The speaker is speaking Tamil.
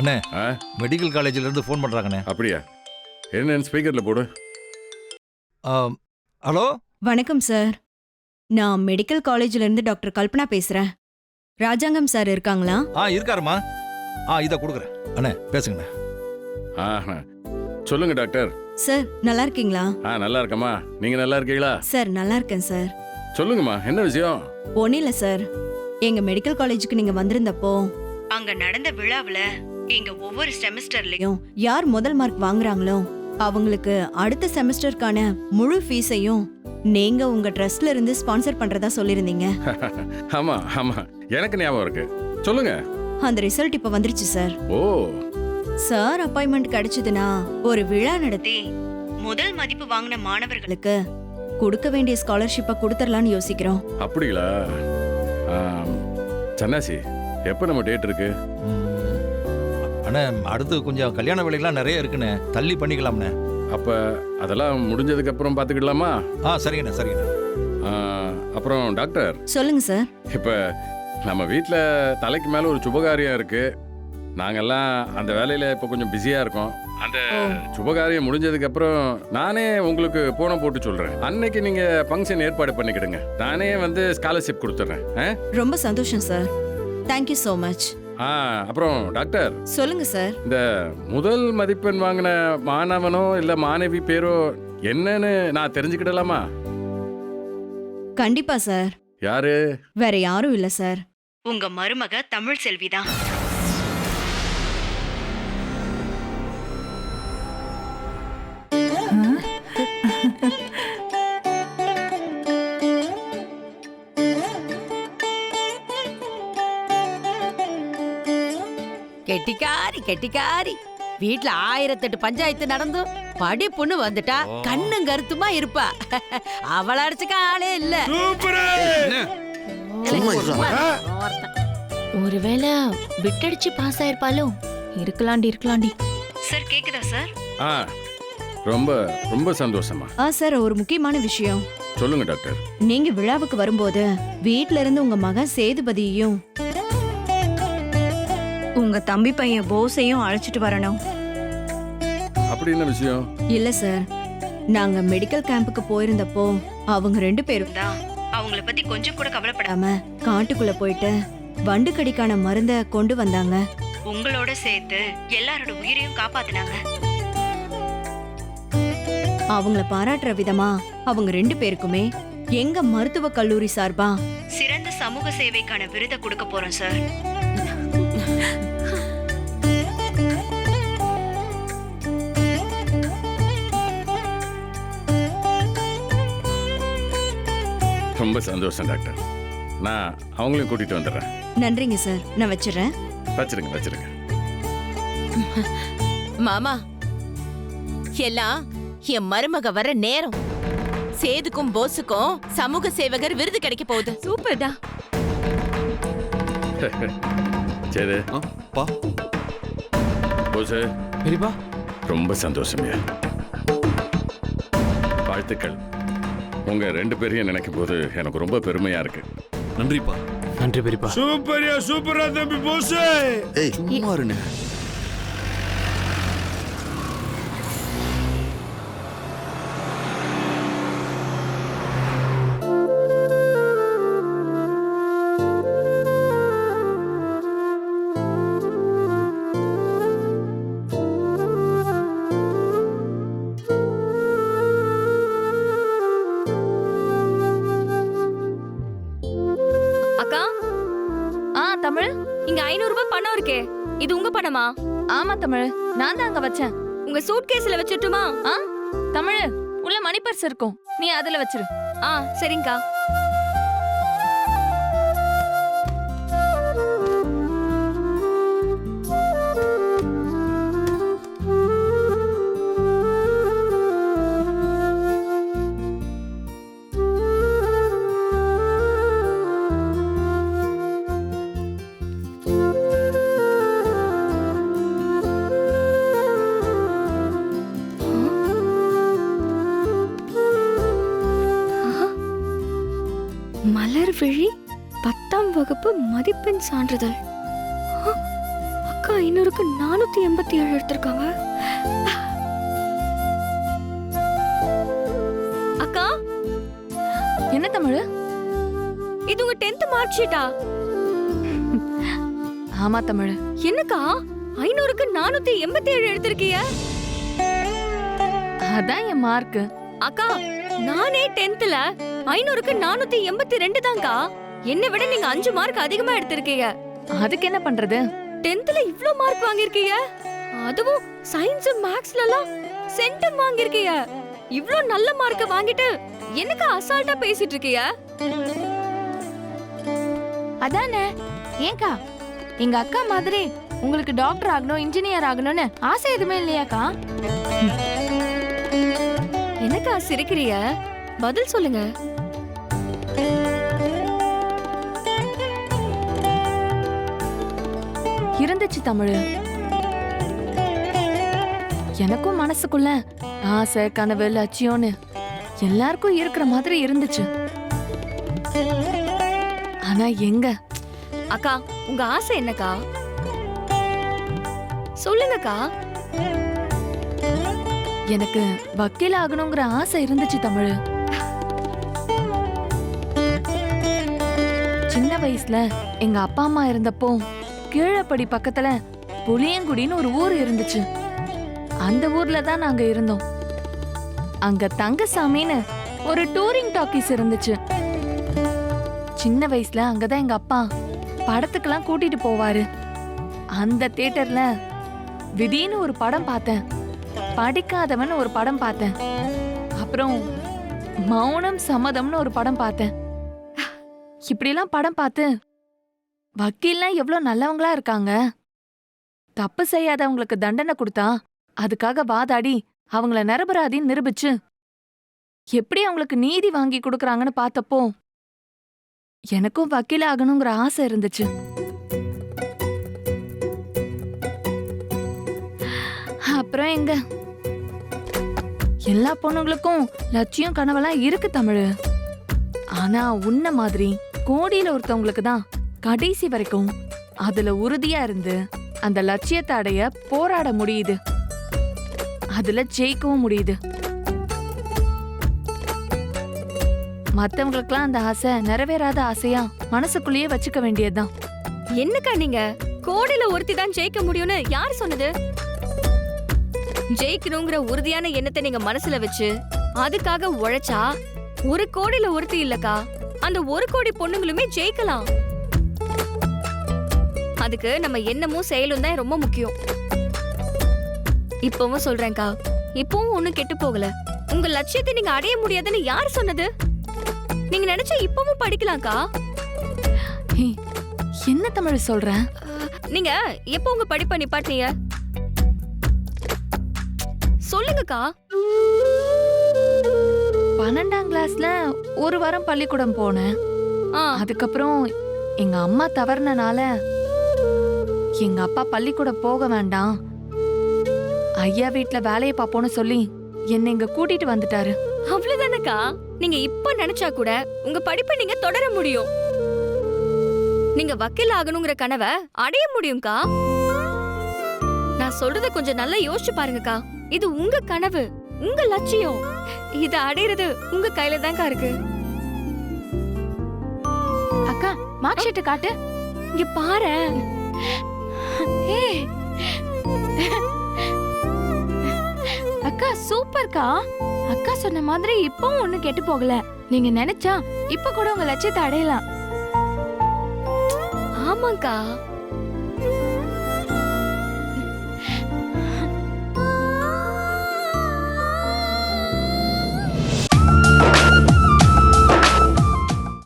அண்ணே ஆ? மெடிக்கல் காலேஜ்ல இருந்து ஃபோன் பண்றாங்கண்ணே. அப்படியா? என்னன்னு ஸ்பீக்கரில் போடு. ஆம், ஹலோ? வணக்கம் சார். நான் மெடிக்கல் காலேஜ்ல இருந்து டாக்டர் கல்பனா பேசுறேன். ராஜாங்கம் சார் இருக்காங்களா? ஆ இருக்காருமா ஆ இதை கொடுக்குறேன். அண்ணே பேசுங்கண்ணே. ஆ சொல்லுங்க டாக்டர். சார் நல்லா இருக்கீங்களா? ஆ நல்லா இருக்கம்மா. நீங்க நல்லா இருக்கீங்களா? சார் நல்லா இருக்கேன் சார். சொல்லுங்கம்மா என்ன விஷயம்? ஒன்றும் இல்லை சார். எங்க மெடிக்கல் காலேஜுக்கு நீங்க வந்திருந்தப்போ அங்க நடந்த விழாவுல எங்க ஒவ்வொரு செமஸ்டர்லயும் யார் முதல் மார்க் வாங்குறாங்களோ அவங்களுக்கு அடுத்த செமஸ்டருக்கான முழு ஃபீஸையும் நீங்க உங்க ட்ரஸ்ட்ல இருந்து ஸ்பான்சர் பண்றதா சொல்லியிருந்தீங்க. ஆமா ஆமா. எனக்கு ஞாபகம் இருக்கு. சொல்லுங்க. அந்த ரிசல்ட் இப்ப வந்துருச்சு சார். ஓ. சார் அப்பாயின்மெண்ட் கிடைச்சதுன்னா ஒரு விழா நடத்தி முதல் மதிப்பு வாங்கின மாணவர்களுக்கு கொடுக்க வேண்டிய ஸ்காலர்ஷிப்பை கொடுத்துடலாம்னு யோசிக்கிறோம். அப்படிங்களா? சன்னாசி எப்போ நம்ம டேட் இருக்கு? அண்ணே அடுத்து கொஞ்சம் கல்யாண வேலைகள்லாம் நிறைய இருக்குண்ணே. தள்ளி பண்ணிக்கலாம்ண்ணே. அப்போ அதெல்லாம் முடிஞ்சதுக்கு அப்புறம் பார்த்துக்கிடலாமா ஆ சரிங்கண்ணே சரிங்கண்ணே. ஆ, அப்புறம் டாக்டர். சொல்லுங்க சார். இப்போ நம்ம வீட்டில் தலைக்கு மேலே ஒரு சுபகாரியம் இருக்கு. நாங்கெல்லாம் அந்த வேலையில் இப்போ கொஞ்சம் பிஸியாக இருக்கோம். அந்த சுபகாரியம் முடிஞ்சதுக்கு அப்புறம் நானே உங்களுக்கு போன போட்டு சொல்கிறேன் அன்னைக்கு நீங்கள் ஃபங்க்ஷன் ஏற்பாடு பண்ணிக்கிடுங்க. நானே வந்து ஸ்காலர்ஷிப் கொடுத்துட்றேன். ஆ? ரொம்ப சந்தோஷம் sir. Thank you so much அப்புறம் டாக்டர் சொல்லுங்க சார். இந்த முதல் மதிப்பெண் வாங்கின மாணவனோ இல்லை மாணவி பேரோ என்னன்னு நான் தெரிஞ்சுக்கிடலாமா? கண்டிப்பா சார். யாரு? வேற யாரும் இல்ல சார். உங்க மருமக தமிழ் செல்விதான். கெட்டிக்காரி கெட்டிக்காரி. வீட்ல ஆயிரத்தெட்டு பஞ்சாயத்து நடந்தும் படிப்புன்னு வந்துட்டா கண்ணும் கருத்துமா இருப்பா. அவள அடிச்சுக்க ஆளே இல்ல. ஒருவேளை விட்டடிச்சு பாஸ் ஆயிருப்பாளோ? இருக்கலாண்டி இருக்கலாண்டி. சார் கேக்குதா சார்? ஆ ரொம்ப ரொம்ப சந்தோஷமா. ஆ சார் ஒரு முக்கியமான விஷயம். சொல்லுங்க டாக்டர். நீங்க விழாவுக்கு வரும்போது வீட்ல இருந்து உங்க மகன் சேதுபதியையும் உங்க தம்பி பையன் போஸையும் அழைச்சிட்டு வரணும். அப்படி என்ன விஷயம்? இல்ல சார். நாங்க மெடிக்கல் கேம்புக்கு போயிருந்தப்போ அவங்க ரெண்டு பேரும் தான் அவங்கள பத்தி கொஞ்சம் கூட கவலைப்படாம காட்டுக்குள்ள போயிட்டு வண்டு கடிக்கான மருந்த கொண்டு வந்தாங்க. உங்களோட சேர்த்து எல்லாரோட உயிரையும் காப்பாத்துனாங்க. அவங்கள பாராட்டுற விதமா அவங்க ரெண்டு பேருக்குமே எங்க மருத்துவ கல்லூரி சார்பா சிறந்த சமூக சேவைக்கான விருதை கொடுக்க போறோம் சார். ரொம்ப சந்தோஷம் டாக்டர். நான் அவங்களையும் கூட்டிட்டு வந்துடுறேன். நன்றிங்க சார். நான் வச்சிடுறேன். வச்சிருங்க வச்சிருங்க. மாமா எல்லாம் என் மருமக வர நேரம். சேதுக்கும் போஸுக்கும் சமூக சேவகர் விருது கிடைக்க போகுது. சூப்பர்டா சரி ஆ, பா. போசு பெரியப்பா. ரொம்ப சந்தோஷம்யா வாழ்த்துக்கள். உங்க ரெண்டு பேரையும் நினைக்கும் போது எனக்கு ரொம்ப பெருமையா இருக்கு. நன்றிப்பா. நன்றி பெரியப்பா. சூப்பர்யா சூப்பரா தம்பி ஏய் சும்மா இருண்ணே அக்கா. ஆ தமிழ். இங்க ஐநூறு ரூபாய் பணம் இருக்கே. இது உங்க பணமா? ஆமா தமிழ். நான் தான் அங்க வச்சேன். உங்க சூட் கேஸ்ல வச்சிட்டுமா? ஆ? தமிழ் உள்ள மணி பர்ஸ் இருக்கும். நீ அதுல வச்சிரு. ஆ சரிங்கக்கா. விழி பத்தாம் வகுப்பு மதிப்பெண் சான்றிதழ். அக்கா ஐநூறுக்கு நானூத்தி எண்பத்தி ஏழு எடுத்திருக்காங்க. அக்கா? என்ன தமிழ்? இது உங்க டென்த் மார்க் ஷீட்டா ஆமா தமிழ். என்னக்கா? ஐநூறுக்கு நானூத்தி எண்பத்தி ஏழு எடுத்திருக்கீங்க அதான் என் மார்க் அக்கா நானே டென்த்ல ஐநூறுக்கு நானூத்தி எண்பத்தி ரெண்டு தான்க்கா. என்னை விட நீங்க அஞ்சு மார்க் அதிகமா எடுத்திருக்கீங்க. அதுக்கு என்ன பண்றது? டென்த்ல இவ்ளோ மார்க் வாங்கியிருக்கீங்க? அதுவும் சயின்ஸ் மேக்ஸ்ல எல்லாம் சென்டம் வாங்கியிருக்கீங்க. இவ்ளோ நல்ல மார்க்க வாங்கிட்டு என்னக்கா அசால்ட்டா பேசிட்டு இருக்கீங்க அதானே? ஏங்கா எங்க அக்கா மாதிரி உங்களுக்கு டாக்டர் ஆகணும் இன்ஜினியர் ஆகணும்னு ஆசை எதுவுமே இல்லையாக்கா? சிரிக்கிறிய? சிரிக்கிறீங்க பதில் சொல்லுங்க. இருந்துச்சு தமிழ். எனக்கும் மனசுக்குள்ள ஆசை கனவு லட்சியம்னு எல்லாருக்கும் இருக்கிற மாதிரி இருந்துச்சு. ஆனா எங்க? அக்கா உங்க ஆசை என்னக்கா? சொல்லுங்கக்கா. எனக்கு வக்கீல் ஆகணுங்கிற ஆசை இருந்துச்சு தமிழ். சின்ன வயசுல எங்க அப்பா அம்மா இருந்தப்போ கீழப்படி பக்கத்துல புளியங்குடின்னு ஒரு ஊர் இருந்துச்சு. அந்த ஊர்ல தான் நாங்க இருந்தோம். அங்க தங்கசாமின்னு ஒரு டூரிங் டாக்கீஸ் இருந்துச்சு. சின்ன வயசுல அங்கதான் எங்க அப்பா படத்துக்கெல்லாம் கூட்டிட்டு போவாரு. அந்த தியேட்டர்ல திடீர்னு ஒரு படம் பார்த்தேன். படிக்காதவன் ஒரு படம் பார்த்தேன். அப்புறம் மௌனம் சம்மதம்னு ஒரு படம் பார்த்தேன். இப்படிலாம் படம் பார்த்து வக்கீல்லாம் எவ்வளோ நல்லவங்களா இருக்காங்க. தப்பு செய்யாதவங்களுக்கு தண்டனை கொடுத்தா அதுக்காக வாதாடி அவங்கள நிரபராதின்னு நிரூபிச்சு எப்படி அவங்களுக்கு நீதி வாங்கி கொடுக்குறாங்கன்னு பார்த்தப்போ எனக்கும் வக்கீல் ஆகணுங்கிற ஆசை இருந்துச்சு. அப்புறம் எங்க? எல்லா பொண்ணுங்களுக்கும் லட்சியம் கனவெல்லாம் இருக்கு தமிழ். ஆனா உன்ன மாதிரி கோடியில ஒருத்தவங்களுக்கு தான் கடைசி வரைக்கும் அதுல உறுதியா இருந்து அந்த லட்சியத்தை அடைய போராட முடியுது. அதுல ஜெயிக்கவும் முடியுது. மத்தவங்களுக்குலாம் அந்த ஆசை நிறைவேறாத ஆசையா மனசுக்குள்ளேயே வச்சுக்க வேண்டியதுதான். என்னக்கா நீங்க? கோடியில ஒருத்தி தான் ஜெயிக்க முடியும்னு யார் சொன்னது? ஜெயிக்கணுங்கிற உறுதியான எண்ணத்தை நீங்க மனசுல வச்சு அதுக்காக உழைச்சா ஒரு கோடியில ஒருத்தி இல்லக்கா. அந்த ஒரு கோடி பொண்ணுங்களுமே ஜெயிக்கலாம். அதுக்கு நம்ம எண்ணமும் செயலும் தான் ரொம்ப முக்கியம். இப்பவும் சொல்றேன்க்கா இப்பவும் ஒண்ணும் கெட்டு போகல. உங்க லட்சியத்தை நீங்க அடைய முடியாதுன்னு யார் சொன்னது? நீங்க நினைச்சா இப்பவும் படிக்கலாம்க்கா. என்ன தமிழ் சொல்ற? நீங்க எப்போ உங்க படிப்பை நிப்பாட்டினீங்க? சொல்லுங்கக்கா. பன்னெண்டாம் கிளாஸ்ல ஒரு வாரம் பள்ளிக்கூடம் போனேன். ஆ, அதுக்கப்புறம் எங்க அம்மா தவறுனனால எங்க அப்பா பள்ளிக்கூடம் போக வேண்டாம். ஐயா வீட்ல வேலையை பார்ப்போம்னு சொல்லி என்னை இங்க கூட்டிட்டு வந்துட்டாரு. அவ்வளவுதானக்கா? நீங்க இப்ப நினைச்சா கூட உங்க படிப்பை நீங்க தொடர முடியும். நீங்க வக்கீல் ஆகணுங்கிற கனவை அடைய முடியும்க்கா. நான் சொல்றத கொஞ்சம் நல்லா யோசிச்சு பாருங்கக்கா. இது உங்க கனவு உங்க லட்சியம். இத அடையிறது உங்க கையில தான்க்கா இருக்கு. அக்கா மார்க் ஷீட் காட்டு. இங்க பாரு. ஏய். அக்கா சூப்பர்க்கா. அக்கா சொன்ன மாதிரி இப்பவும் ஒண்ணு கெட்டு போகல. நீங்க நினைச்சா இப்ப கூட உங்க லட்சியத்தை அடையலாம். ஆமாக்கா.